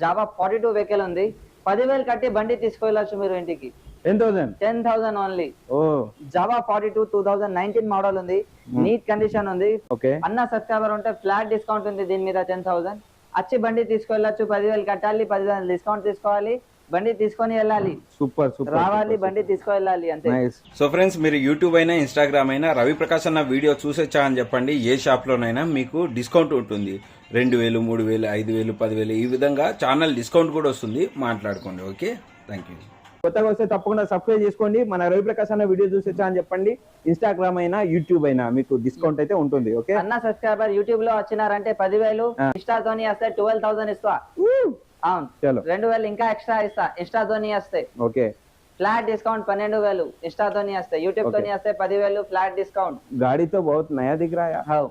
Java forty two vehicle ఉంది. పదివేలు కట్టి బండి తీసుకెళ్ళచ్చు మీరు ఇంటికి. Ten thousand ten thousand only ఓ. Jawa forty two two thousand nineteen model ఉంది నీట్ కండిషన్ ఉంది. ఓకే అన్న సబ్స్క్రైబర్ ఉంటే ఫ్లాట్ డిస్కౌంట్ ఉంది దీని మీద టెన్ థౌసండ్ వచ్చి బండి తీసుకెళ్ళచ్చు పదివేలు కట్టాలి పదివేలు డిస్కౌంట్ తీసుకోవాలి. బండి తీసుకొని వెళ్ళాలి. సూపర్ సూపర్ రావాలి బండి తీసుకెళ్ళాలి అంతే. నైస్ సో ఫ్రెండ్స్ మీరు యూట్యూబ్ అయినా ఇన్స్టాగ్రామ్ అయినా రవి ప్రకాష్ అన్న వీడియో చూసొచ్చా అని చెప్పండి. ఏ షాప్లోనైనా మీకు డిస్కౌంట్ ఉంటుంది. రెండు వేలు మూడు వేలు ఐదు వేలు పదివేలు ఈ విధంగా ఛానల్ డిస్కౌంట్ కూడా వస్తుంది. మాట్లాడుకోండి ఓకే? థ్యాంక్ యూ కొత్తగా వస్తే తప్పకుండా సబ్స్క్రైబ్ చేసుకోండి. మన రవి ప్రకాశ్ అన్న వీడియో చూసొచ్చా అని చెప్పండి. ఇన్స్టాగ్రామ్ అయినా యూట్యూబ్ అయినా మీకు డిస్కౌంట్ అయితే ఉంటుంది ఓకే? అన్న సబ్స్క్రైబర్ యూట్యూబ్లో వచ్చినారంటే పదివేలు. ఇన్స్టాతోని వస్తే ట్వెల్వ్ థౌసండ్ ఇస్తా. అవును చలో రెండు వేలు ఇంకా ఎక్స్ట్రా ఇస్తా ఇన్స్టాతోని వస్తే ఓకే ఫ్లాట్ డిస్కౌంట్ పన్నెండు వేలు ఇన్స్టాతోని వస్తే యూట్యూబ్ తోని వస్తే పదివేలు ఫ్లాట్ డిస్కౌంట్ गाड़ी तो बहुत नया दिख रहा है how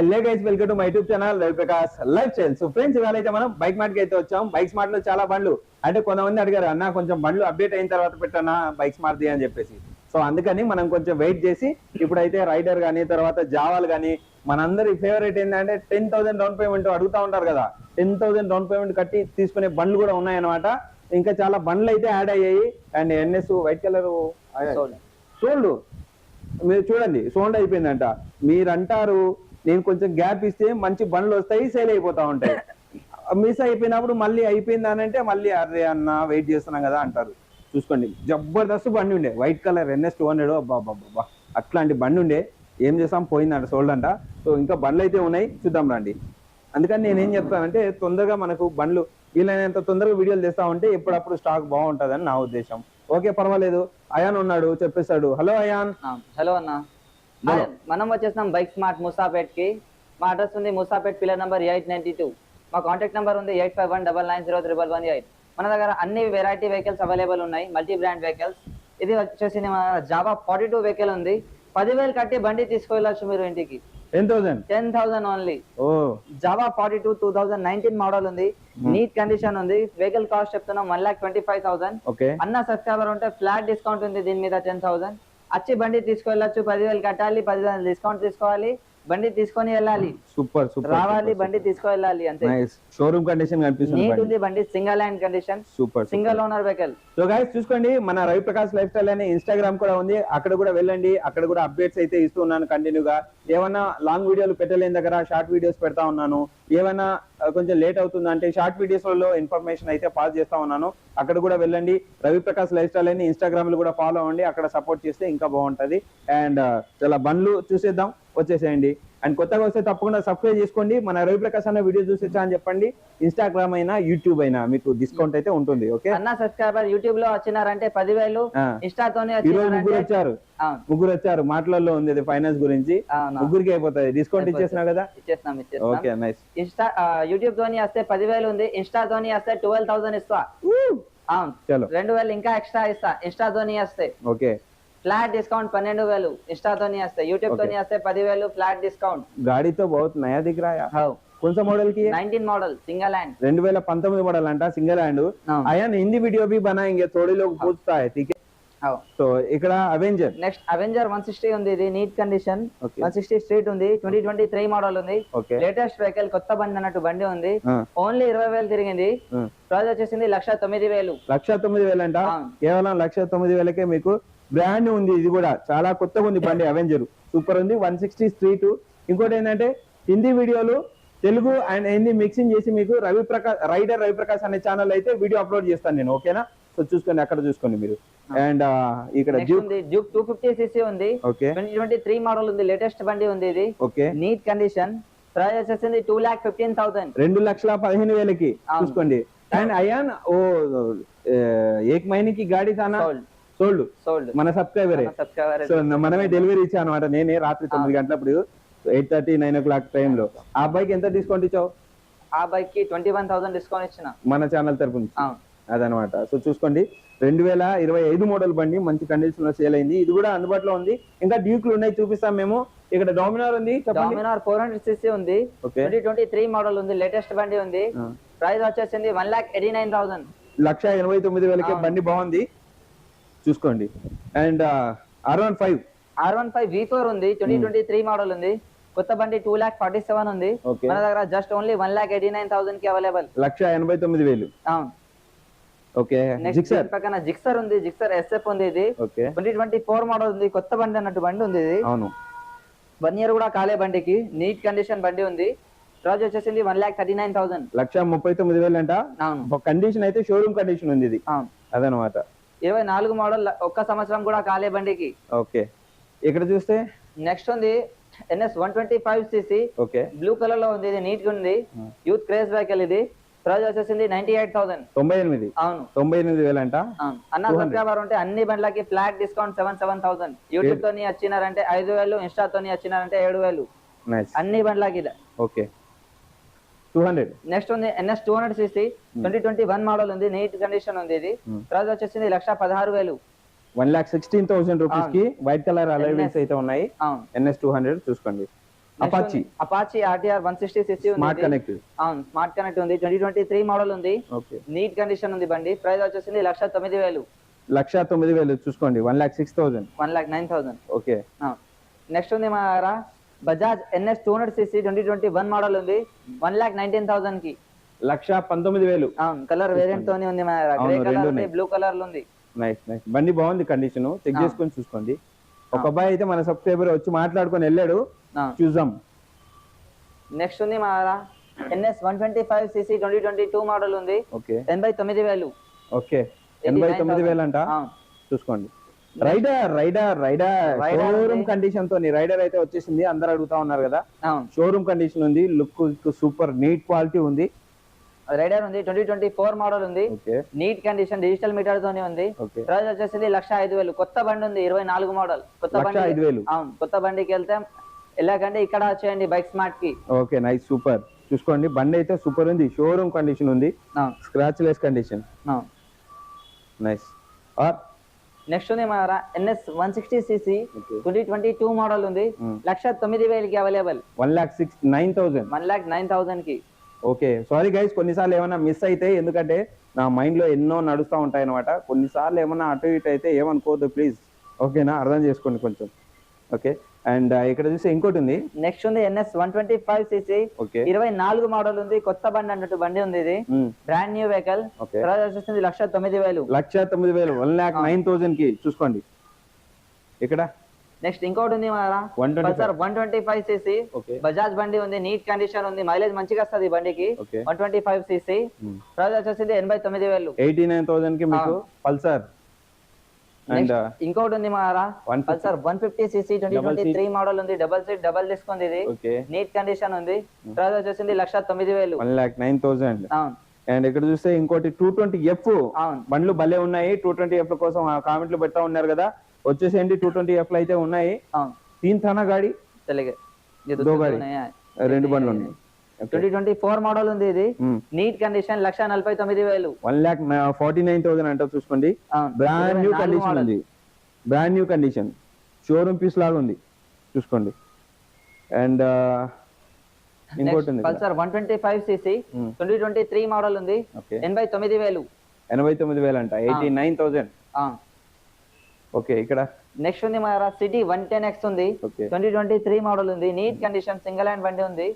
Hello guys welcome to my YouTube channel Prakash life style so friends ఇవాళ అయితే మనం బైక్ మార్ట్కి అయితే వచ్చాం. బైక్ స్మార్ట్లో చాలా బండ్లు. అంటే కొంతమంది అడిగారు అన్న కొంచెం బండ్లు అప్డేట్ అయిన తర్వాత పెట్టానా? బైక్ స్మార్ట్ అని చెప్పేసి. సో అందుకని మనం కొంచెం వెయిట్ చేసి ఇప్పుడైతే రైడర్ గానీ తర్వాత జావాలు గానీ మనందరి ఫేవరెట్ ఏంటంటే టెన్ థౌసండ్ డౌన్ పేమెంట్ అడుగుతా ఉంటారు కదా. టెన్ థౌసండ్ డౌన్ పేమెంట్ కట్టి తీసుకునే బండ్లు కూడా ఉన్నాయన్నమాట. ఇంకా చాలా బండ్లు అయితే యాడ్ అయ్యాయి. And NS white colour. Sold మీరు చూడండి సోల్డ్ అయిపోయిందంట. మీరు అంటారు నేను కొంచెం గ్యాప్ ఇస్తే మంచి బండ్లు వస్తాయి సేల్ అయిపోతా ఉంటాయి. మిస్ అయిపోయినప్పుడు మళ్ళీ అయిపోయింది అని అంటే మళ్ళీ అరే అన్న వెయిట్ చేస్తున్నాం కదా అంటారు. చూసుకోండి జబర్దస్త్ బండి ఉండే white colour NS two hundred బాబా అట్లాంటి బండి ఉండే ఏం చేస్తాం పోయిందంట సోల్డ్ అంట. సో ఇంకా బండ్లు అయితే ఉన్నాయి చూద్దాం రండి. అందుకని నేను ఏం చెప్తానంటే తొందరగా మనకు బండ్లు వీలైనంత తొందరగా వీడియోలు తెస్తా ఉంటే ఎప్పుడప్పుడు స్టాక్ బాగుంటుందని నా ఉద్దేశం. ఓకే పర్వాలేదు. అయాన్ ఉన్నాడు చెప్పేస్తాడు హలో అయాన్. హలో అన్న. మనం వచ్చేసినాం బైక్ స్మార్ట్ ముసాపేట్కి మా అడ్రస్ ఉంది Moosapet pillar number eight ninety two. మా కాంటాక్ట్ నెంబర్ ఉంది eight five one double nine zero triple one eight. మన దగ్గర అన్ని వెరైటీ వెహికల్స్ అవైలబుల్ ఉన్నాయి మల్టీ బ్రాండ్ వెహికల్స్. ఇది వచ్చేసి జావా ఫార్టీ టూ వెహికల్ ఉంది. పదివేలు కట్టి బండి తీసుకెళ్ళచ్చు మీరు ఇంటికి. Ten thousand ten thousand only Jawa forty two two thousand nineteen model ఉంది. నీట్ కండిషన్ ఉంది. వెహికల్ కాస్ట్ చెప్తున్నాం one lakh twenty five thousand అన్న సబ్స్క్రైబర్ ఉంటే ఫ్లాట్ డిస్కౌంట్ ఉంది దీని మీద టెన్ థౌసండ్ వచ్చి బండి తీసుకెళ్ళచ్చు పదివేలు కట్టాలి పదివేలు డిస్కౌంట్ తీసుకోవాలి బండి తీసుకొని వెళ్ళాలి. సూపర్ సూపర్ రావాలి బండి తీసుకెళ్ళాలి అంతే. నైస్ షోరూమ్ కండిషన్ కనిపిస్తుంది నీట్ బండి. ఉంది బండి single hand condition super single owner vehicle so guys చూసుకోండి మన రవి ప్రకాష్ లైఫ్ స్టైల్ అనే ఇన్స్టాగ్రామ్ కూడా ఉంది. అక్కడ కూడా వెళ్ళండి అక్కడ కూడా అప్డేట్స్ అయితే ఇస్తూ ఉన్నాను కంటిన్యూగా ఏమైనా లాంగ్ వీడియోలు పెట్టలేని దగ్గర షార్ట్ వీడియోస్ పెడతా ఉన్నాను. ఏమైనా కొంచెం లేట్ అవుతుంది అంటే షార్ట్ వీడియోస్లలో ఇన్ఫర్మేషన్ అయితే పాస్ చేస్తా ఉన్నాను. అక్కడ కూడా వెళ్ళండి. రవి ప్రకాష్ లైఫ్ స్టైల్ అని ఇన్స్టాగ్రామ్లు కూడా ఫాలో అవ్వండి. అక్కడ సపోర్ట్ చేస్తే ఇంకా బాగుంటుంది. అండ్ చాలా బండ్లు చూసేద్దాం. వచ్చేసేయండి. అండ్ కొత్తగా వస్తే తప్పకుండా సబ్స్క్రైబ్ చేసుకోండి. మన రవి ప్రకాష్ అన్న వీడియో చూసేచ్చా అని చెప్పండి. ఇన్స్టాగ్రామ్ అయినా యూట్యూబ్ అయినా మీకు డిస్కౌంట్ అయితే ఉంటుంది ఓకే అన్న సబ్స్క్రైబర్ యూట్యూబ్లో వచ్చినారంటే పదివేలు. ఇన్స్టాతోనే రోజు ముగ్గురు వచ్చారు. ముగ్గురు వచ్చారు. మాటలలో ఉంది ఇది ఫైనాన్స్ గురించి. ముగ్గురికి అయిపోతుంది డిస్కౌంట్. ఇచ్చేసినా కదా? ఇచ్చేస్తాం ఓకే నైస్ ఇన్స్టా యూట్యూబ్ తోని వస్తే పదివేలు ఉంది. ఇన్స్టా తోని వస్తే ట్వెల్వ్ థౌసండ్ ఇస్తా. అవును. రెండు వేలు ఇంకా ఎక్స్ట్రా ఇస్తా. ఇన్స్టా తోని వస్తే. ఓకే फ्लैट डिस्काउंट पन्ने वेलू इंस्टा तो नहीं आते यूट्यूब तो नहीं आते पदवेलू फ्लैट डिस्काउंट गाड़ी तो बहुत नया दिख रहा है हाँ कौन सा मॉडल की नाइनटीन मॉडल सिंगल हैंड रेल पंद मॉडल अंटा सिंगल हैंड आया हिंदी वीडियो भी बनाएंगे थोड़े लोग पूछता है ठीक है సో ఇక్కడ Avenger next Avenger one sixty ఉంది ఇది neat condition. One sixty street ఉంది ట్వంటీ ట్వంటీ త్రీ మోడల్ ఉంది లేటెస్ట్ వెహికల్ కొత్త బండి అన్నట్టు బండి ఉంది. ఓన్లీ ఇరవై వేలు తిరిగింది. ఆ. ప్రైస్ వచ్చేసింది లక్ష తొమ్మిది వేలు. లక్ష తొమ్మిది వేలు అంట. కేవలం లక్ష తొమ్మిది వేలకే మీకు బ్రాండ్ ఉంది ఇది కూడా. చాలా కొత్తగా ఉంది బండి అవెంజర్ సూపర్ ఉంది వన్ సిక్స్టీ స్ట్రీట్ ఇంకోటి ఏంటంటే హిందీ వీడియోలు తెలుగు అండ్ హిందీ మిక్సింగ్ చేసి మీకు రవి ప్రకాష్ రైడర్ రవి ప్రకాష్ అనే ఛానల్ అయితే వీడియో అప్లోడ్ చేస్తాను నేను ఓకేనా సో చూసుకోండి అక్కడ చూసుకోండి మీరు. అండ్ ఇక్కడ డ్యూక్ టూ ఫిఫ్టీ సీసీ ఉంది. ట్వంటీ త్రీ మోడల్ ఉంది. లేటెస్ట్ బండి ఉంది ఇది. ఓకే. నీట్ కండిషన్ ప్రైస్ వచ్చేసింది టూ లాక్ ఫిఫ్టీన్ థౌసండ్ రెండు లక్షల పదిహేను వేలకి. చూసుకోండి. అండ్ అయాన్ ఓ ఏక్ మహిళకి గాడి తానా. సోల్డ్ సోల్డ్ మన సబ్స్క్రైబరే సో మనమే డెలివరీ ఇచ్చాను అనమాట నేనే రాత్రి తొమ్మిది గంటలప్పుడు eight thirty nine o'clock టైంలో ఆ అబ్బాయికి ఎంత డిస్కౌంట్ ఇచ్చావు? ఆ బైక్కి ట్వంటీ వన్ థౌసండ్ డిస్కౌంట్ ఇచ్చిన. మన ఛానల్ తరపు నుంచి. అదనమాట. సో చూసుకోండి రెండు వేల ఇరవై ఐదు మోడల్ బండి మంచి కండిషన్లో సేల్ అయింది. ఇది కూడా అందుబాటులో ఉంది. ఇంకా డ్యూక్లు ఉన్నాయి చూపిస్తాం మేము. ఇక్కడ డామినార్ ఉంది డామినార్ ఫోర్ హండ్రెడ్ సీసీ ఉంది. ట్వంటీ ట్వంటీ త్రీ మోడల్ ఉంది లేటెస్ట్ బండి ఉంది. ప్రైస్ వచ్చేసింది one lakh eighty nine thousand లక్ష ఎనభై తొమ్మిది వేలకే. బండి బాగుంది. చూసుకోండి. And R one five R one five V four ఉంది ట్వంటీ ట్వంటీ త్రీ మోడల్ ఉంది. కొత్త బండి టూ లాక్ ఫార్టీ సెవెన్ ఉంది మన దగ్గర just only one lakh eighty nine థౌసండ్కి available లక్ష ఎనభై తొమ్మిది వేలు. అవును. ఓకే. జిక్సర్ పక్కన జిక్సర్ ఉంది. జిక్సర్ ఎస్ఎఫ్ ఉంది ఇది ట్వంటీ ట్వంటీ ఫోర్ మోడల్ ఉంది. కొత్త బండి అన్నట్టు బండి ఉంది ఇది అవును. వన్ ఇయర్ కూడా కాలే బండికి. నీట్ కండిషన్ బండి ఉంది. ప్రైస్ వచ్చేసింది one lakh thirty nine thousand లక్ష ముప్పై తొమ్మిది వేలు అంట? అవును. కండిషన్ అయితే షోరూమ్ కండిషన్ ఉంది ఇది. అవును. అదనమాట. ఇరవై నాలుగు మోడల్ ఒక్క సంవత్సరం కూడా కాలే బండికి. ఓకే. ఇక్కడ చూస్తే? నెక్స్ట్ ఉంది. NS one twenty five CC okay. Blue కలర్లో ఉంది. ఇది నీట్గా ఉంది. యూత్ క్రేజ్ వెహికల్ ఇది. ప్రైస్ వచ్చేసింది నైన్టీ ఎయిట్ థౌసండ్. తొంభై ఎనిమిది. అవును. తొంభై ఎనిమిది వేలు అంట అన్న సబ్స్క్రైబర్ ఉంటే అన్ని బండ్లకి flat discount seven seven thousand. YouTube తోని వచ్చినారంటే ఐదు వేలు ఇన్స్టా తోని వచ్చినారంటే ఏడు వేలు. అన్ని బండ్లకి ఓకే. Two hundred. నెక్స్ట్ ఉంది NS two hundred CC. Twenty twenty one model ఉంది నీట్ కండిషన్ ఉంది ఇది. ప్రైస్ వచ్చేసింది లక్ష పదహారు వేలు. వన్ లాక్ సిక్స్టీన్ థౌసండ్ రూపీస్కి వైట్ కలర్ అలైవెన్స్ అయితే ఉన్నాయి. ఎన్ఎస్ టూ హండ్రెడ్ చూసుకోండి. Apache Apache RTR one sixty CC smart connect అవును స్మార్ట్ కనెక్ట్ ఉంది. ట్వంటీ ట్వంటీ త్రీ మోడల్ ఉంది. నీట్ కండిషన్ ఉంది. బండి. ప్రైస్ వచ్చేసింది లక్ష తొమ్మిది వేలు. లక్ష తొమ్మిది వేలు చూసుకోండి. One lakh six thousand one lakh nine thousand okay next ఉంది మా దగ్గర. Bajaj NS two hundred CC twenty twenty one model ఉంది. వన్ లాక్ నైన్టీన్ థౌసండ్కి. లక్ష పంతొమ్మిది వేలు. అవును కలర్ వేరియంట్ తోని ఉంది మా గ్రే కలర్ ఉంది. బ్లూ కలర్ ఉంది. నైస్ నైస్ బండి బాగుంది కండిషన్ చెక్. చేసుకొని చూసుకోండి. ఒక అబ్బాయి అయితే మన సబ్స్క్రైబర్ వచ్చి మాట్లాడుకొని వెళ్ళాడు. చూద్దాం. నెక్స్ట్ ఉంది మా NS one twenty five CC twenty twenty two model ఉంది. ఓకే. ఎనభై తొమ్మిది వేలు. ఓకే. ఎనభై తొమ్మిది 89,000. వేలు అంట. చూసుకోండి. Rider rider rider. షోరూమ్. కండిషన్తో రైడర్ అయితే వచ్చేసింది. అందరు అడుగుతా ఉన్నారు కదా. షోరూమ్ కండిషన్ ఉంది. లుక్ సూపర్ నీట్ క్వాలిటీ ఉంది. రైడర్ ఉంది. ట్వంటీ ట్వంటీ ఫోర్ మోడల్ ఉంది. నీట్ కండిషన్ డిజిటల్ మీటర్ తోనే ఉంది. ప్రైస్ వచ్చేసింది లక్ష ఐదు వేలు. కొత్త బండి ఉంది. ఇరవై నాలుగు మోడల్. కొత్త బండి ఐదు వేలు. అవును. కొత్త బండికి వెళ్తే ఎలాగంటే ఇక్కడ వచ్చేయండి బైక్ స్మార్ట్కి. Okay nice super. చూసుకోండి బండి అయితే సూపర్ ఉంది. షోరూమ్ కండిషన్ ఉంది. Scratch less condition nice. Are next ఉంది మన NS one sixty CC twenty twenty two model ఉంది. లక్ష తొమ్మిది వేలకి available one lakh six nine thousand one lakh nine థౌసండ్కి. Okay sorry guys కొన్నిసార్లు ఏమైనా మిస్ అయితే ఎందుకంటే నా మైండ్లో ఎన్నో నడుస్తూ ఉంటాయి అనమాట కొన్నిసార్లు ఏమైనా అటు ఇటు అయితే ఏమనుకోవద్దు ప్లీజ్ ఓకేనా? అర్థం చేసుకోండి కొంచెం. ఓకే. అండ్ ఇక్కడ చూస్తే ఇంకోటి ఉంది. నెక్స్ట్ ఉంది NS one twenty five CC. ఇరవై నాలుగు మోడల్ ఉంది. కొత్త బండి అన్నట్టు బండి ఉంది ఇది. బ్రాండ్ న్యూ వెహికల్ ప్రైస్ వచ్చేసింది లక్ష తొమ్మిది వేలు. లక్ష తొమ్మిది వేలు. వన్ లాక్ నైన్ థౌసండ్కి. చూసుకోండి. ఇక్కడ? నెక్స్ట్ ఇంకోటి ఉంది మన one twenty Pulsar one twenty five CC. Bajaj బండి ఉంది. నీట్ కండిషన్ ఉంది. మైలేజ్ మంచిగా వస్తుంది ఈ బండికి. One twenty five CC. Price వచ్చేసింది ఎనభై తొమ్మిది వేలు. ఎయిటీ నైన్ థౌసండ్కి మీకు పల్సర్. అండ్ Next, ఇంకోటి ఉంది మా one Pulsar one fifty CC twenty twenty three model ఉంది. డబల్ సీట్ డబల్ డిస్క్ ఉంది ఇది. నీట్ కండిషన్ ఉంది. ప్రైస్ వచ్చేసింది లక్ష తొమ్మిది వేలు. వన్ లాక్ నైన్ థౌసండ్ అవును. అండ్ ఇక్కడ చూస్తే ఇంకోటి టూ ట్వంటీ ఎఫ్ బండ్లు భలే ఉన్నాయి. టూ ట్వంటీ ఎఫ్ కోసం కామెంట్లు పెడతా ఉన్నారు కదా. వచ్చేసేయండి టూ ట్వంటీ ఎఫ్ అయితే ఉన్నాయి. తీన్ థానా గాడి. రెండు బండ్లు ఉన్నాయి. ట్వంటీ ట్వంటీ ఫోర్ మోడల్ ఉంది ఇది. నీట్ కండిషన్ లక్ష నలభై తొమ్మిది వేలు. One lakh forty nine thousand అంటే చూసుకోండి. Brand new condition. ఉంది. Brand new condition showroom piece లాగా ఉంది. చూసుకోండి. అండ్ ఇంకోటి ఉంది Pulsar one twenty five CC Hmm. Twenty twenty three model ఉంది. ఎనభై తొమ్మిది వేలు. ఎనభై తొమ్మిది వేలు అంట. ఎయిటీ నైన్ థౌసండ్ ఓకే ఇక్కడ. నెక్స్ట్ ఉంది మన సిటీ వన్ టెన్ ఎక్స్ ఉంది. ట్వంటీ ట్వంటీ త్రీ మోడల్ ఉంది. నీట్ కండిషన్ సింగిల్ హ్యాండ్ బండి ఉంది.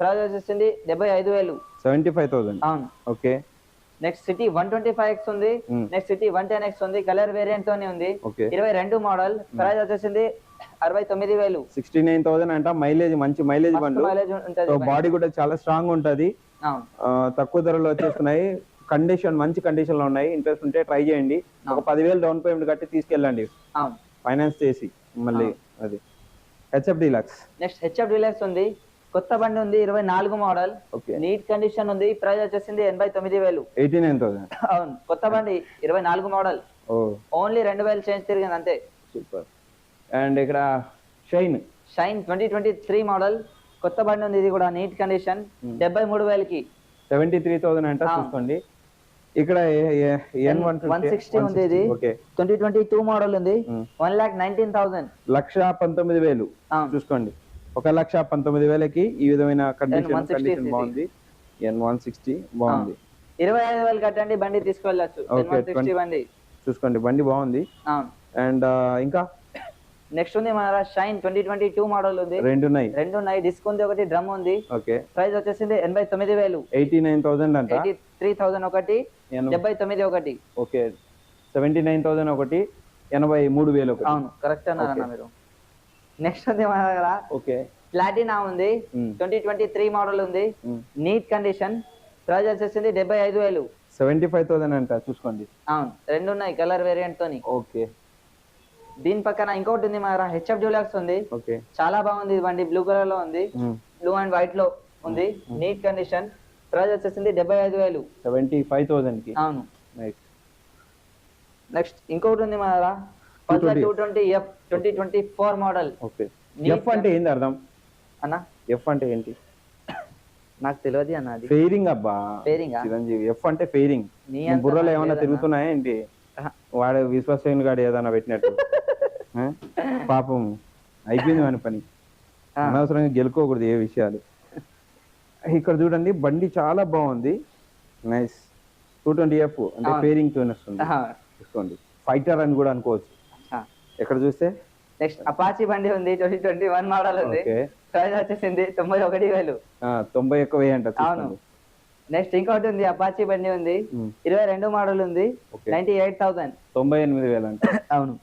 ప్రైస్ వచ్చేసింది డెబ్బై ఐదు వేలు. సెవెంటీ ఫైవ్ థౌసండ్ అవును. Okay. Next city one twenty five X ఉంది. Hmm. Next city one ten X ఉంది. కలర్ వేరియంట్ తోనే ఉంది. ఇరవై రెండు మోడల్ ప్రైస్ వచ్చేసింది అరవై తొమ్మిది వేలు. సిక్స్టీ నైన్ థౌసండ్ అంట. మైలేజ్ మంచి మైలేజ్ బండ్లు. మైలేజ్ ఉంటుంది బాడీ. కూడా చాలా స్ట్రాంగ్ ఉంటది. తక్కువ ధరలో వచ్చేస్తున్నాయి. కండిషన్ మంచి కండిషన్లో ఉన్నాయి. ఇంట్రెస్ట్ ఉంటే ట్రై చేయండి. ఒక పదివేలు డౌన్ పేమెంట్ కట్టి తీసుకెళ్ళండి. ఫైనాన్స్ చేసి మళ్ళీ అది. HF deluxe next HF deluxe ఉంది. కొత్త బండి ఉంది ఇరవై నాలుగు మోడల్. ఓకే. నీట్ కండిషన్ ఉంది. ప్రైస్ వచ్చేసింది ఎనభై తొమ్మిది వేలు. ఎయిటీ నైన్ థౌసండ్ అవును. కొత్త బండి ఇరవై నాలుగు మోడల్. ఓన్లీ రెండు వేలు చేంజ్ తిరిగింది అంతే. సూపర్ అండ్ ఇక్కడ Shine Shine twenty twenty three model కొత్త బండి ఉంది ఇది కూడా నీట్ కండిషన్ డెబ్బై మూడు వేలకి. సెవెంటీ త్రీ థౌసండ్ అంట. చూసుకోండి. ఇక్కడ వన్ సిక్స్టీ ఉంది ఇది. ట్వంటీ ట్వంటీ టూ మోడల్ ఉంది. వన్ లాక్ నైన్టీన్ థౌసండ్ లక్ష పంతొమ్మిది వేలు. చూసుకోండి. ఒక లక్ష పంతొమ్మిది వేలకి ఈ విధమైన కండిషన్ 160 కండిషన్. బాగుంది. ఎన్ వన్ సిక్స్టీ బాగుంది. ఇరవై ఐదు వేలు కట్టండి బండి తీసుకెళ్ళచ్చు. Okay, వన్ సిక్స్టీ 20 బండి. చూసుకోండి బండి బాగుంది. అండ్ ఇంకా? నెక్స్ట్ ఉంది మన Shine twenty twenty two model ఉంది. రెండు ఉన్నాయి రెండు ఉన్నాయి డిస్క్ ఉంది ఒకటి డ్రమ్ ఉంది. ఓకే. ప్రైస్ వచ్చేసింది ఎనభై తొమ్మిది వేలు. ఎయిటీ నైన్ థౌసండ్ అంట? ఎయిటీ త్రీ థౌసండ్ ఒకటి డెబ్బై తొమ్మిది ఒకటి. ఓకే. సెవెంటీ నైన్ థౌసండ్ ఒకటి ఎనభై మూడు వేలు ఒకటి. అవును కరెక్ట్ అన్నారన్న మీరు. నెక్స్ట్ ఉంది మన దగ్గర. ఓకే. ప్లాటినా ఉంది. ట్వంటీ ట్వంటీ త్రీ మోడల్ ఉంది. Neat condition. ప్రైస్ వచ్చేసింది డెబ్బై ఐదు వేలు. సెవెంటీ ఫైవ్ థౌసండ్ అంట చూసుకోండి. అవును రెండు ఉన్నాయి కలర్ వేరియంట్ తోని. ఓకే. దీని పక్కన ఇంకోటి ఉంది మన హెచ్ఎఫ్ డ్యూలాక్స్ ఉంది. ఓకే. చాలా బాగుంది బండి బ్లూ కలర్లో ఉంది. బ్లూ అండ్ వైట్లో ఉంది. నీట్ కండిషన్ ప్రైస్ వచ్చేసింది డెబ్బై ఐదు వేలు. సెవెంటీ ఫైవ్ థౌసండ్కి అవును నెక్స్ట్ ఇంకోటి ఉంది మన Pulsar 220. Two twenty F twenty twenty four model F అంటే ఏంది అర్థం? అన్న? ఎఫ్ అంటే ఏంటి? నాకు తెలియదు అన్న అది. ఫెయిరింగ్ అబ్బా. ఆ? చిరంజీవి ఎఫ్ అంటే ఫెయిరింగ్ బుర్రలో లేదన్న. తిరుగుతున్నాయా ఏంటి. వాడు విశ్వసేన్ గాడు ఏదైనా పెట్టినట్టు? పాపం అయిపోయింది వాని పని. అనవసరంగా గెలుకోకూడదు ఏ విషయాలు. ఇక్కడ చూడండి బండి చాలా బాగుంది. నైస్ టూ ట్వంటీ ఎఫ్ అంటే అవును. ఫేరింగ్తో వస్తుంది. చూసుకోండి. ఫైటర్ అని కూడా అనుకోవచ్చు. ఎక్కడ చూస్తే? నెక్స్ట్ అపాచీ బండి ఉంది ట్వంటీ ట్వంటీ వన్ మోడల్ ఉంది ప్రైస్ వచ్చేసింది తొంభై ఒకటి వేలు. తొంభై ఎక్కువ వేయంట అవును. చూసుకోండి. నెక్స్ట్ ఇంకోటి ఉంది అపాచీ బండి ఉంది. ఇరవై రెండు మోడల్ ఉంది. నైన్టీ ఎయిట్ థౌసండ్ తొంభై ఎనిమిది వేలు అంట అవును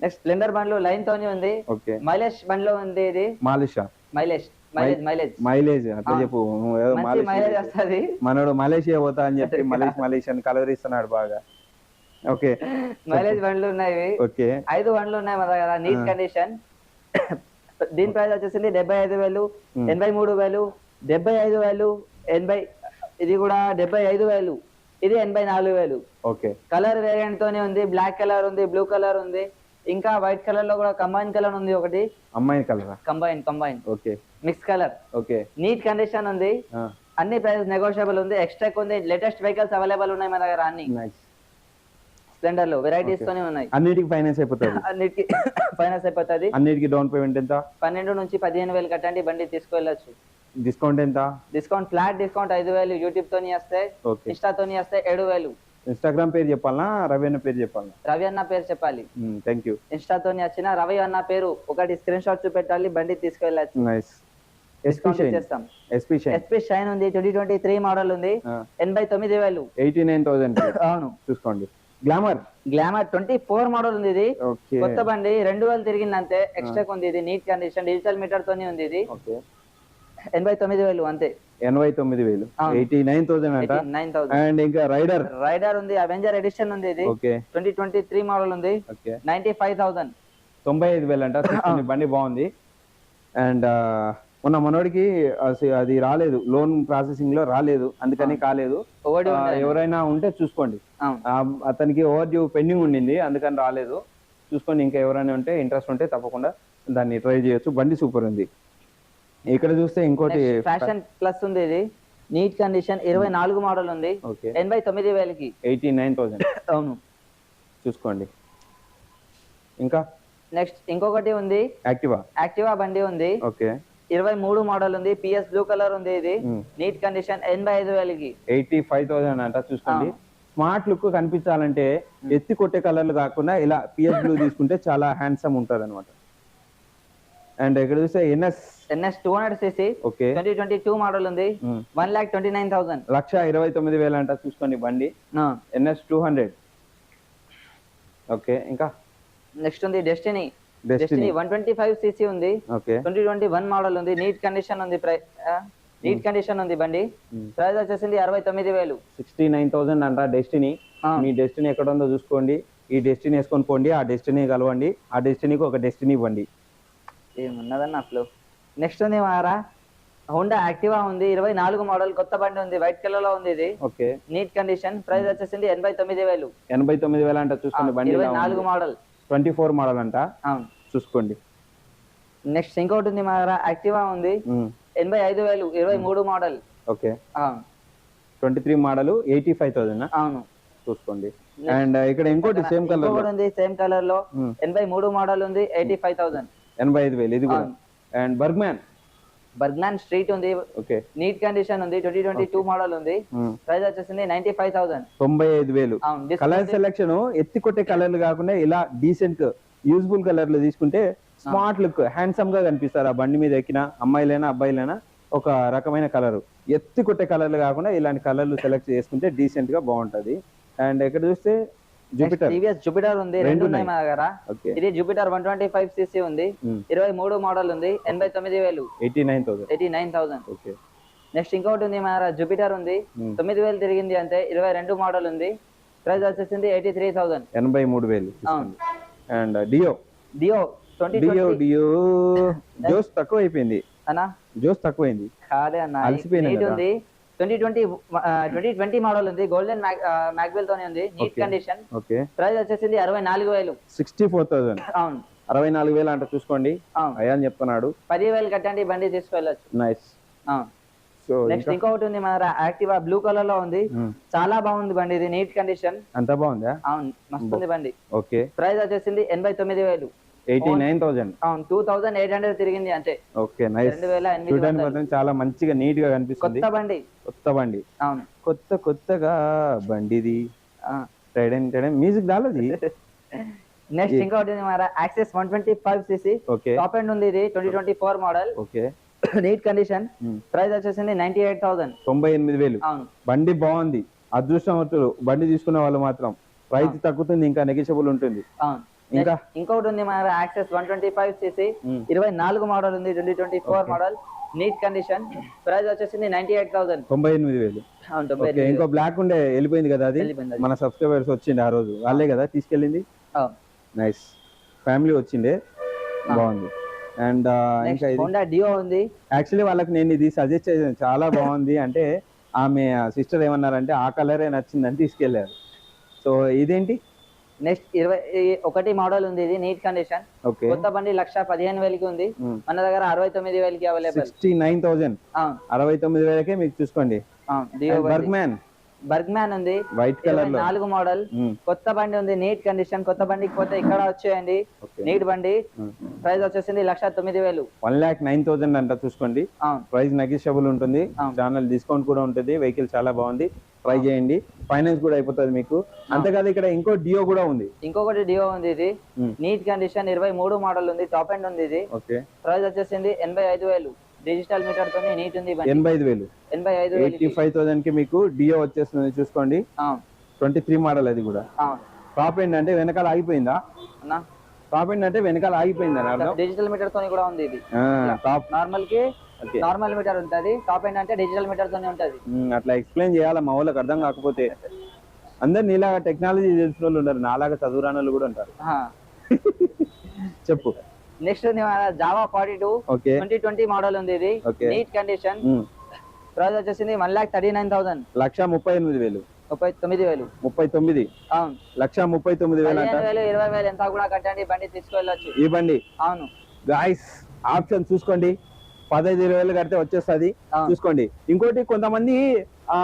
నెక్స్ట్ స్ప్లెండర్ బండ్లు లైన్ తోని ఉంది. ఓకే. మైలేజ్ బండ్లో ఉంది ఇది. మాలిషా? మైలేజ్ మైలేజ్ మైలేజ్ మైలేజ్ అట్లా. చెప్పు. ఏదో మంచి మైలేజ్ వస్తుంది. మనోడు మలేషియా పోతా అని చెప్పి మలేష్ మలేషియా అని కలవరిస్తున్నాడు బాగా. ఓకే. మైలేజ్ బండ్లు ఉన్నాయి. ఓకే. ఐదు బండ్లు ఉన్నాయి మన దగ్గర నీట్ కండిషన్ దీని ప్రైస్ వచ్చేసింది డెబ్బై ఐదు వేలు. ఎనభై మూడు వేలు డెబ్బై ఐదు వేలు ఎనభై ఇది కూడా డెబ్బై ఐదు వేలు ఇది ఎనభై నాలుగు వేలు. ఓకే. కలర్ వేరియంట్ తోనే ఉంది బ్లాక్ కలర్ ఉంది బ్లూ కలర్ ఉంది. ఇంకా వైట్ కలర్లో కూడా కంబైన్ కలర్ ఉంది ఒకటి. అమ్మాయి కలరా? Combine combine. Okay. Mix colour. Okay. Neat condition ఉంది. అన్ని ప్రైస్ నెగోషియబుల్ ఉంది. ఎక్స్ట్రా ఉంది. లేటెస్ట్ వెహికల్స్ అవైలబుల్ ఉన్నాయి మన దగ్గర అన్ని. స్ప్లెండర్లో వెరైటీస్ తోనే ఉన్నాయి. అన్నిటికి ఫైనాన్స్ అయిపోతుంది. అన్నిటికి ఫైనాన్స్ అయిపోతుంది. అన్నిటికి డౌన్ పేమెంట్ ఎంత? పన్నెండు నుంచి పదిహేను వేలు కట్టండి బండి తీసుకెళ్ళచ్చు. డిస్కౌంట్ ఎంత? డిస్కౌంట్ ఫ్లాట్ డిస్కౌంట్ ఐదు వేలు యూట్యూబ్ తోని వస్తాయి ఇన్స్టా తోని వస్తాయి ఏడు వేలు. ఇన్స్టాగ్రామ్ పేరు చెప్పాలనా? రవి అన్న పేరు చెప్పాలనా? రవి అన్న పేరు చెప్పాలి. థ్యాంక్ యూ ఇన్స్టా తోని వచ్చిన రవి అన్న పేరు ఒకటి స్క్రీన్ షాట్ చూపెట్టాలి బండి తీసుకెళ్ళచ్చు. నైస్ ఎస్పీ షైన్ ఉంది ట్వంటీ ట్వంటీ త్రీ మోడల్ ఉంది ఎనభై తొమ్మిది వేలు. ఎయిటీ నైన్ థౌసండ్ అవును. చూసుకోండి. Glamour Glamour twenty four model ఉంది ఇది. కొత్త బండి రెండు వేలు తిరిగింది అంతే ఎక్స్ట్రా ఉంది ఇది నీట్ కండిషన్ డిజిటల్ మీటర్ తోని ఉంది ఇది. ఓకే ఎనభై తొమ్మిది వేలు అంతే. ఎనభై తొమ్మిది వేలు. ఎయిటీ నైన్ థౌసండ్ అంట. Nine thousand. అండ్ ఇంకా రైడర్? రైడర్ ఉంది అవెంజర్ ఎడిషన్ ఉంది ఇది. ట్వంటీ ట్వంటీ త్రీ మోడల్ ఉంది. Ninety five thousand. తొంభై ఐదు వేలు అంట బండి బాగుంది. అండ్ మొన్న మనోడికి అది రాలేదు. లోన్ ప్రాసెసింగ్లో రాలేదు. అందుకని కాలేదు. ఎవరైనా ఉంటే చూసుకోండి. అతనికి ఓవర్ డ్యూ పెండింగ్ ఉండింది. అందుకని రాలేదు. చూసుకోండి ఇంకా ఎవరైనా ఉంటే ఇంట్రెస్ట్ ఉంటే తప్పకుండా దాన్ని ట్రై చేయొచ్చు. బండి సూపర్ ఉంది. ఇక్కడ చూస్తే ఇంకోటి ఫ్యాషన్ ప్లస్ ఉంది ఇది. నీట్ కండిషన్ ఇరవై నాలుగు మోడల్ ఉంది. ఎనభై తొమ్మిది వేలకి. Eighty nine thousand. అవును. చూసుకోండి. ఇంకా? నెక్స్ట్ ఇంకొకటి ఉంది. యాక్టివా? యాక్టివా బండి ఉంది. ఓకే. ఇరవై మూడు మోడల్ ఉంది. పిఎస్ బ్లూ కలర్ ఉంది ఇది. నీట్ కండిషన్ ఎనభై ఐదు వేలకి. ఎయిటీ ఫైవ్ థౌసండ్ అంట చూసుకోండి. స్మార్ట్ లుక్ కనిపించాలంటే ఎత్తి కొట్టే కలర్లు కాకుండా ఇలా పిఎస్ బ్లూ తీసుకుంటే చాలా హ్యాండ్సమ్ ఉంటది అనమాట అండ్ ఇక్కడ చూస్తే NS? NS two hundred CC okay. Twenty twenty two model ఉంది. One lakh twenty nine thousand లక్ష ఇరవై తొమ్మిది వేలు అంట చూసుకోండి బండి. ఎన్ఎస్ టూ హండ్రెడ్ ఓకే ఇంకా? నెక్స్ట్ ఉంది Destiny Destiny one twenty five CC ఉంది. Okay. Twenty twenty one model ఉంది నీట్ కండిషన్ ఉంది నీట్ కండిషన్ ఉంది బండి. ప్రైస్ వచ్చేసింది అరవై తొమ్మిది వేలు. సిక్స్టీ నైన్ థౌసండ్ అంట డెస్టినీ. మీ డెస్టినీ ఎక్కడ ఉందో చూసుకోండి. ఈ డెస్టినీ వేసుకొని పోండి ఆ డెస్టినీ కలవండి. ఆ డెస్టినీకి ఒక డెస్టినీ ఇవ్వండి. ఏమున్నదన్న అసలు? నెక్స్ట్ ఉంది మారా. హోండా యాక్టివా ఉంది ఇరవై నాలుగు మోడల్ కొత్త బండి ఉంది వైట్ కలర్లో ఉంది ఇది. ఓకే. నీట్ కండిషన్ ప్రైస్ వచ్చేసింది ఎనభై తొమ్మిది వేలు. ఎనభై తొమ్మిది వేలు అంట చూసుకోండి బండి ఇరవై నాలుగు మోడల్ ట్వంటీ ఫోర్ మోడల్ అంట. అవును. చూసుకోండి. నెక్స్ట్ ఇంకోటి ఉంది మారా యాక్టివా ఉంది. ఉమ్, ఎనభై ఐదు వేలు ఇరవై మూడు మోడల్ ఓకే. అవును twenty three model eighty five thousand అవును. చూసుకోండి. అండ్ ఇక్కడ ఇంకోటి సేమ్ కలర్ ఉంది సేమ్ కలర్లో. Hmm. ఎనభై మూడు మోడల్ ఉంది ఎయిటీ ఫైవ్ థౌసండ్ ఎనభై ఐదు వేలు ఇది కూడా. అండ్ బర్గ్మ్యాన్ బర్గ్నాన్ స్ట్రీట్ ఉంది. ఓకే నీట్ కండిషన్ ఉంది. ట్వంటీ ట్వంటీ టూ మోడల్ ఉంది. ప్రైస్ వచ్చేసింది నైన్టీ ఫైవ్ థౌసండ్ తొంభై ఐదు వేలు. కలర్ సెలెక్షన్ ఎత్తి కొట్టే కలర్లు కాకుండా ఇలా డీసెంట్ యూజ్ఫుల్ కలర్లు తీసుకుంటే స్మార్ట్ లుక్ హ్యాండ్సమ్గా కనిపిస్తారు. ఆ బండి మీద ఎక్కిన అమ్మాయిలైనా అబ్బాయిలైనా ఒక రకమైన కలర్ ఎత్తి కొట్టే కలర్లు కాకుండా ఇలాంటి కలర్లు సెలెక్ట్ చేసుకుంటే డీసెంట్గా బాగుంటది. అండ్ ఇక్కడ చూస్తే జూపిటర్ టీవీఎస్ జూపిటర్ ఉంది రెండు ఉన్నాయి. మా దగ్గర ఇది Jupiter one twenty five CC ఉంది ఇరవై మూడు మోడల్ ఉంది ఎనభై తొమ్మిది వేలు. Eighty nine thousand. Eighty nine thousand. Okay. Next ఇంకోటి ఉంది మా దగ్గర జూపిటర్ ఉంది Hmm. తొమ్మిది వేలు తిరిగింది అంతే ఇరవై రెండు మోడల్ ఉంది ప్రైస్ వచ్చేసింది ఎయిటీ త్రీ థౌసండ్. ఎనభై మూడు వేలు and Dio Dio twenty Dio Dio Jose తక్కువ అయిపోయింది అన్నా? జోస్ తక్కువైంది. కాదే అన్న. ఉంది. Twenty twenty twenty twenty model ఉంది. గోల్డెన్ మ్యాగ్వెల్ తోనే ఉంది. నీట్. Condition okay. ప్రైస్ వచ్చేసింది అరవై నాలుగు వేలు. Sixty four thousand. అవును. అరవై నాలుగు వేలు అంట చూసుకోండి. అయ్యా అని చెప్తున్నాడు. పది వేలు కట్టండి బండి తీసుకెళ్ళచ్చు. నైస్. సో నెక్స్ట్ ఇంకొకటి ఉంది మన యాక్టివా బ్లూ కలర్లో ఉంది చాలా బాగుంది బండి ఇది నీట్ కండిషన్ అంత బాగుందా? అవును మస్తు ఉంది బండి. ఓకే. ప్రైస్ వచ్చేసింది ఎనభై తొమ్మిది వేలు. ఎయిటీ నైన్ థౌసండ్ అవును టూ థౌసండ్ ఎయిట్ హండ్రెడ్ తిరిగింది అంతే. Okay nice. రెండు వేల ఎనిమిది చూడడానికి. మాత్రం చాలా మంచిగా నీట్గా కనిపిస్తుంది. కొత్త బండి. కొత్త బండి. అవును. కొత్త కొత్తగా బండిది. ఆ. టైడెన్ టైడెన్ మ్యూజిక్ దాలది నెక్స్ట్ ఇంకోటి మన Access one twenty five CC top end ఉంది ఇది twenty twenty four model okay. Neat condition. Price వచ్చేసింది నైన్టీ ఎయిట్ థౌసండ్ తొంభై ఎనిమిది వేలు. బండి బాగుంది. అదృష్టవంతులు బండి తీసుకున్న వాళ్ళు మాత్రం ప్రైస్ తగ్గుతుంది ఇంకా నెగిషియబుల్ ఉంటుంది. ఇంకా? ఇంకొకటి ఉంది మన Access one twenty five CC. ఇరవై నాలుగు మోడల్ ఉంది twenty twenty four model neat condition price వచ్చేసింది నైన్టీ ఎయిట్ థౌసండ్ తొంభై ఎనిమిది వేలు. ఇంకో బ్లాక్ ఉండే వెళ్ళిపోయింది కదా అది. మన సబ్స్క్రైబర్స్ వచ్చింది ఆ రోజు. వాళ్ళే కదా తీసుకెళ్ళింది. నైస్ ఫ్యామిలీ వచ్చిండే. బాగుంది. అండ్ ఇంకా నెక్స్ట్ ఇది? హోండా డియో ఉంది. యాక్చువల్లీ వాళ్ళకి నేను ఇది సజెస్ట్ చేసాను చాలా బాగుంది. అంటే ఆమె సిస్టర్ ఏమన్నారంటే ఆ కలరే నచ్చిందని తీసుకెళ్ళారు సో ఇదేంటి? నెక్స్ట్ ఇరవై ఒకటి మోడల్ ఉంది ఇది నీట్ కండిషన్. కొత్త బండి లక్ష పదిహేను వేలకి ఉంది. మన దగ్గర అరవై తొమ్మిది వేలకి అవైలబుల్ సిక్స్టీ నైన్ అవును అరవై తొమ్మిది వేలకే మీకు చూసుకోండి. బర్గ్మ్యాన్. బర్గ్మ్యాన్ ఉంది. వైట్ కలర్ నాలుగు మోడల్. కొత్త బండి ఉంది నీట్ కండిషన్. కొత్త బండికి పోతే ఇక్కడ వచ్చేయండి. నీట్ బండి. ప్రైస్ వచ్చేసింది లక్ష తొమ్మిది వేలు. వన్ ల్యాక్ నైన్ థౌసండ్ అంట చూసుకోండి. ప్రైస్ నెగిషియబుల్ ఉంటుంది. ఛానల్ డిస్కౌంట్ కూడా ఉంటుంది. వెహికల్ చాలా బాగుంది. ట్రై చేయండి. ఫైనాన్స్ కూడా అయిపోతుంది మీకు. అంతేకాదు ఇక్కడ ఇంకో డియో కూడా ఉంది. ఇంకొకటి డియో ఉంది ఇది. నీట్ కండిషన్ ఇరవై మూడు మోడల్ ఉంది. టాప్ ఎండ్ ఉంది ఇది. ఓకే. ప్రైస్ వచ్చేసింది ఎనభై ఐదు వేలు. డిజిటల్ మీటర్ తోని నీట్ ఉంది ఎనభై ఐదు వేలు. ఎనభై ఐదు ఎయిటీ ఫైవ్ థౌసండ్కి మీకు డియో వచ్చేస్తుంది చూసుకోండి. ట్వంటీ త్రీ మోడల్ అది కూడా. టాప్ ఎండ్ అంటే వెనకాల ఆగిపోయిందా? టాప్ ఎండ్ అంటే వెనకాల ఆగిపోయింది డిజిటల్ మీటర్ తోని కూడా ఉంది ఇది. టాప్ నార్మల్కి నార్మల్ మీటర్ ఉంటది. టాప్ ఎండ్ అంటే డిజిటల్ మీటర్ తోనే ఉంటది. అట్లా ఎక్స్ప్లెయిన్ చేయాలి? మా వాళ్ళకి అర్థం కాకపోతే. అందరు నీలాగా టెక్నాలజీ తెలిసిన వాళ్ళు ఉన్నారు నాలాగా చదువురాని కూడా ఉంటారు. చెప్పు. Next Java forty two twenty twenty model ఉంది ఇది. Neat condition. ప్రైస్ వచ్చేసింది one lakh thirty nine thousand లక్ష ముప్పై ఎనిమిది వేలు. ముప్పై తొమ్మిది వేలు. ముప్పై తొమ్మిది. అవును. లక్ష ముప్పై తొమ్మిది వేలు వేలు ఇరవై వేలు ఎంత కూడా కట్టండి. బండి తీసుకెళ్ళొచ్చు. ఈ బండి? అవును. గాయస్ ఆప్షన్ చూసుకోండి. పదహైదు ఇరవై వేలు కడితే వచ్చేస్తుంది. చూసుకోండి. ఇంకోటి కొంతమంది ఆ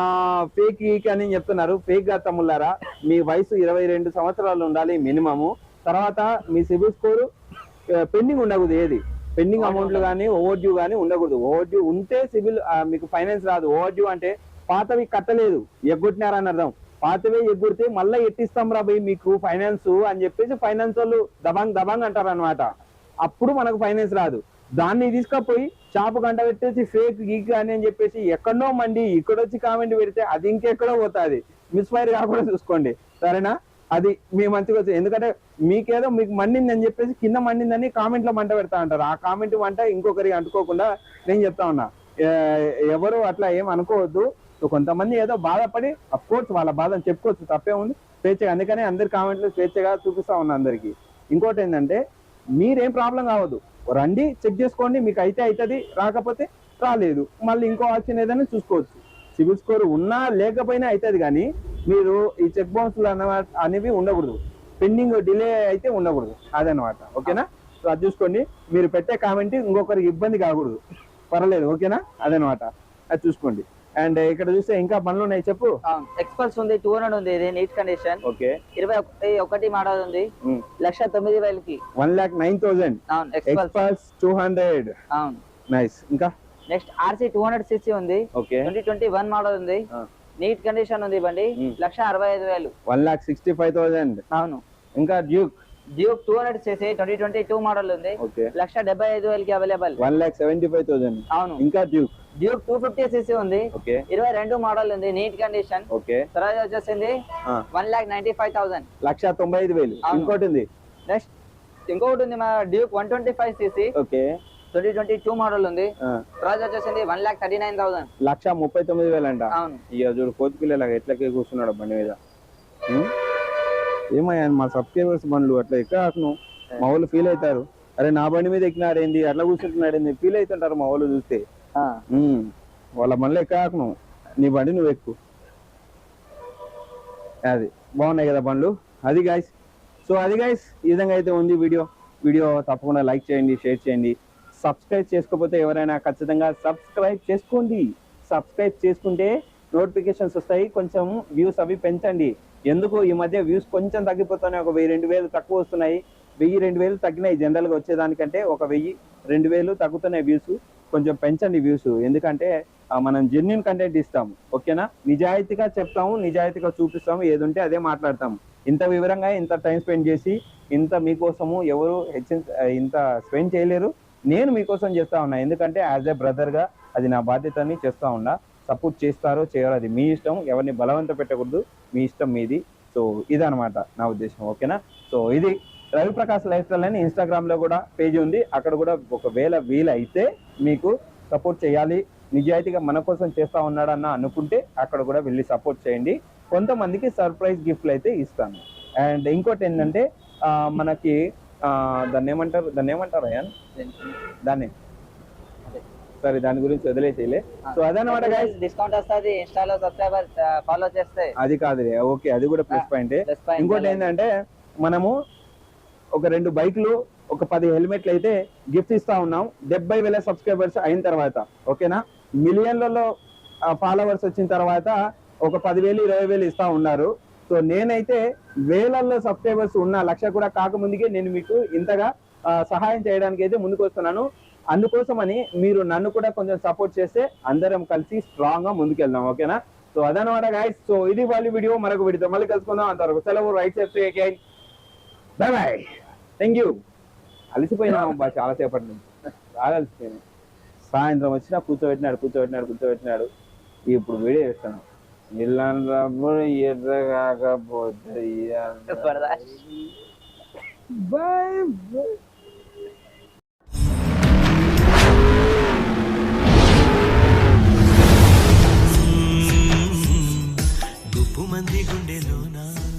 ఫేక్ ఈక్ అని చెప్తున్నారు. ఫేక్గా తమ్ముళ్ళారా? మీ వయసు ఇరవై రెండు సంవత్సరాలు ఉండాలి మినిమము. తర్వాత మీ సిబిల్ స్కోర్ పెండింగ్ ఉండకూడదు ఏది? పెండింగ్ అమౌంట్లు కానీ ఓవర్ డ్యూ కానీ ఉండకూడదు. ఓవర్ డ్యూ ఉంటే సివిల్ మీకు ఫైనాన్స్ రాదు. ఓవర్ డ్యూ అంటే పాతవి కట్టలేదు. ఎగ్గొట్టినారని అర్థం. పాతవే ఎగ్గొడితే మళ్ళీ ఎట్టిస్తాం రా భయ్ మీకు ఫైనాన్స్ అని చెప్పేసి ఫైనాన్స్ వాళ్ళు దబాంగ్ దబాంగ్ అంటారు అనమాట అప్పుడు మనకు ఫైనాన్స్ రాదు. దాన్ని తీసుకపోయి షాపు గంట పెట్టేసి ఫేక్ గీక్ అని అని చెప్పేసి ఎక్కడో మండి ఇక్కడ వచ్చి కామెంట్ పెడితే అది ఇంకెక్కడో పోతుంది. మిస్ఫైర్ కాకుండా చూసుకోండి. సరేనా? అది మీ మంచిగా వచ్చింది ఎందుకంటే మీకేదో మీకు మండింది అని చెప్పేసి కింద మండిందని కామెంట్లో మంట పెడతా ఉంటారు. ఆ కామెంట్ మంట ఇంకొకరికి అంటుకోకుండా నేను చెప్తా ఉన్నా. ఎవరు అట్లా ఏం అనుకోవద్దు. కొంతమంది ఏదో బాధపడి అఫ్ కోర్స్ వాళ్ళ బాధను చెప్పుకోవచ్చు తప్పే ఉంది. స్వేచ్ఛగా అందుకనే అందరి కామెంట్లు స్వేచ్ఛగా చూపిస్తా ఉన్నా అందరికి. ఇంకోటి ఏంటంటే మీరేం ప్రాబ్లం కావద్దు. రండి చెక్ చేసుకోండి మీకు అయితే అవుతుంది రాకపోతే రాలేదు. మళ్ళీ ఇంకో ఆప్షన్ ఏదైనా చూసుకోవచ్చు. సివిల్ స్కోర్ ఉన్నా లేకపోయినా అవుతుంది కానీ మీరు ఈ చెక్ బౌన్స్లు అన్నమాట అనేవి ఉండకూడదు. పెండింగ్ డిలే అయితే ఉండకూడదు. అదనమాట ఓకేనా? సో అది చూసుకోండి. మీరు పెట్టే కామెంట్ ఇంకొకరికి ఇబ్బంది కాకూడదు. పర్వాలేదు. ఓకేనా? అదనమాట అది చూసుకోండి. అండ్ ఇక్కడ చూస్తే ఇంకా పనులు ఉన్నాయి చెప్పు. ఎక్స్పల్స్ ఉంది టూ హండ్రెడ్ ఉంది ఇది నీట్ కండిషన్ ఓకే. ఇరవై ఒకటి ఒకటి మోడల్ ఉంది. లక్ష తొమ్మిది వేలకి. One lakh nine thousand Xpulse two hundred అవును. నైస్ ఇంకా? Next RC two hundred CC ఉంది. Okay. Twenty twenty one model ఉంది నీట్ కండిషన్ ఉంది బండి. లక్ష అరవై ఐదు వేలు. One lakh sixty five thousand అవును. ఇంకా Duke Duke two hundred CC twenty twenty two model ఉంది. లక్ష డెబ్బై ఐదు వేలకి available one lakh seventy five thousand అవును. ఇంకా Duke Duke two fifty CC ఉంది. ఇరవై రెండు మోడల్ ఉంది నీట్ కండిషన్ తర్వాత వచ్చేసింది. One lakh ninety five thousand లక్ష తొంభై ఐదు వేలు. ఇంకోటి ఉంది? నెక్స్ట్ ఇంకొకటి ఉంది మా Duke one twenty five CC okay twenty twenty two model ఉంది ప్రైస్ వచ్చేసింది one lakh thirty nine thousand లక్ష ముప్పై తొమ్మిది వేలు అంట అవును. ఇక చూడు కోతి పిల్లలాగా ఎట్లకే కూర్చున్నాడు బండి మీద? ఏమయ్యా మా సబ్స్క్రైబర్స్ బండ్లు అట్లా ఎక్కడ మా వాళ్ళు ఫీల్ అవుతారు. అరే నా బండి మీద ఎక్కినాడు ఏంది అట్లా కూర్చుంటున్నాడు ఏంది? ఫీల్ అవుతుంటారు మా వాళ్ళు చూస్తే. వాళ్ళ బండ్లు ఎక్కకు నువ్వు నీ బండి నువ్వు ఎక్కు. అది. బాగున్నాయి కదా బండ్లు? అది గాయస్ సో అది గాయస్ ఈ విధంగా అయితే ఉంది వీడియో. వీడియో తప్పకుండా లైక్ చేయండి షేర్ చేయండి. సబ్స్క్రైబ్ చేసుకోకపోతే ఎవరైనా ఖచ్చితంగా సబ్స్క్రైబ్ చేసుకోండి. సబ్స్క్రైబ్ చేసుకుంటే నోటిఫికేషన్స్ వస్తాయి. కొంచెం వ్యూస్ అవి పెంచండి. ఎందుకు ఈ మధ్య వ్యూస్ కొంచెం తగ్గిపోతున్నాయి ఒక వెయ్యి రెండు వేలు తక్కువ వస్తున్నాయి. వెయ్యి రెండు వేలు తగ్గినాయి జనరల్గా వచ్చేదానికంటే ఒక వెయ్యి రెండు వేలు తగ్గుతున్నాయి వ్యూస్ కొంచెం పెంచండి వ్యూస్ ఎందుకంటే మనం జెన్యున్ కంటెంట్ ఇస్తాము. ఓకేనా? నిజాయితీగా చెప్తాము నిజాయితీగా చూపిస్తాము ఏది ఉంటే అదే మాట్లాడతాము. ఇంత వివరంగా ఇంత టైం స్పెండ్ చేసి ఇంత మీకోసము ఎవరు హెచ్చి ఇంత స్పెండ్ చేయలేరు. నేను మీకోసం చేస్తా ఉన్నా. ఎందుకంటే యాజ్ ఎ బ్రదర్గా అది నా బాధ్యతని చేస్తా ఉన్నా. సపోర్ట్ చేస్తారో చేయరో అది మీ ఇష్టం. ఎవరిని బలవంత పెట్టకూడదు. మీ ఇష్టం మీది. సో ఇదనమాట నా ఉద్దేశం. ఓకేనా? సో ఇది రవి ప్రకాష్ లైఫ్ స్టైల్ అని ఇన్స్టాగ్రామ్లో కూడా పేజీ ఉంది. అక్కడ కూడా ఒకవేళ వీలైతే మీకు సపోర్ట్ చేయాలి. నిజాయితీగా మన కోసం చేస్తా ఉన్నాడన్న అనుకుంటే అక్కడ కూడా వెళ్ళి సపోర్ట్ చేయండి. కొంతమందికి సర్ప్రైజ్ గిఫ్ట్లు అయితే ఇస్తాను. అండ్ ఇంకోటి ఏంటంటే మనకి దాన్ని ఏమంటారు? దాన్ని ఏమంటారు అయ్యాన్ దాన్ని. సరే దాని గురించి వదిలేసేలే సో అదనమాట. డిస్కౌంట్ వస్తుంది ఇన్స్టాలో సబ్స్క్రైబర్ ఫాలో చేస్తే. అది కాదు ఓకే అది కూడా ప్లస్ పాయింట్. ఇంకోటి ఏంటంటే మనము ఒక రెండు బైక్లు ఒక పది హెల్మెట్లు అయితే గిఫ్ట్ ఇస్తా ఉన్నాం. డెబ్బై వేల సబ్స్క్రైబర్స్ అయిన తర్వాత ఓకేనా? మిలియన్లలో ఫాలోవర్స్ వచ్చిన తర్వాత ఒక పదివేలు ఇరవై వేలు ఇస్తా ఉన్నారు. సో నేనైతే వేలల్లో సబ్స్క్రైబర్స్ ఉన్న లక్ష కూడా కాకముందుకే నేను మీకు ఇంతగా సహాయం చేయడానికి అయితే ముందుకు వస్తున్నాను అందుకోసమని మీరు నన్ను కూడా కొంచెం సపోర్ట్ చేస్తే అందరం కలిసి స్ట్రాంగ్గా ముందుకెళ్దాం ఓకేనా? సో అదనమాట గాయస్ సో ఇది వాళ్ళ వీడియో మరొక వీడియో మళ్ళీ కలుసుకుందాం. అంతవరకు సెలవు. రైట్ చేస్తే బాయ్ బాయ్ థ్యాంక్ యూ అలసిపోయినా అబ్బా చాలా సేపటి నుంచి. బాగా అలసిపోయినా. సాయంత్రం వచ్చినా కూర్చోబెట్టినాడు కూర్చోబెట్టినాడు కూర్చోబెట్టినాడు. ఇప్పుడు వీడియో చేస్తాను ఇల్లందరూ ఎర్ర కాకపోతే బాయ్ బాయ్ మంది గుండెలోనా?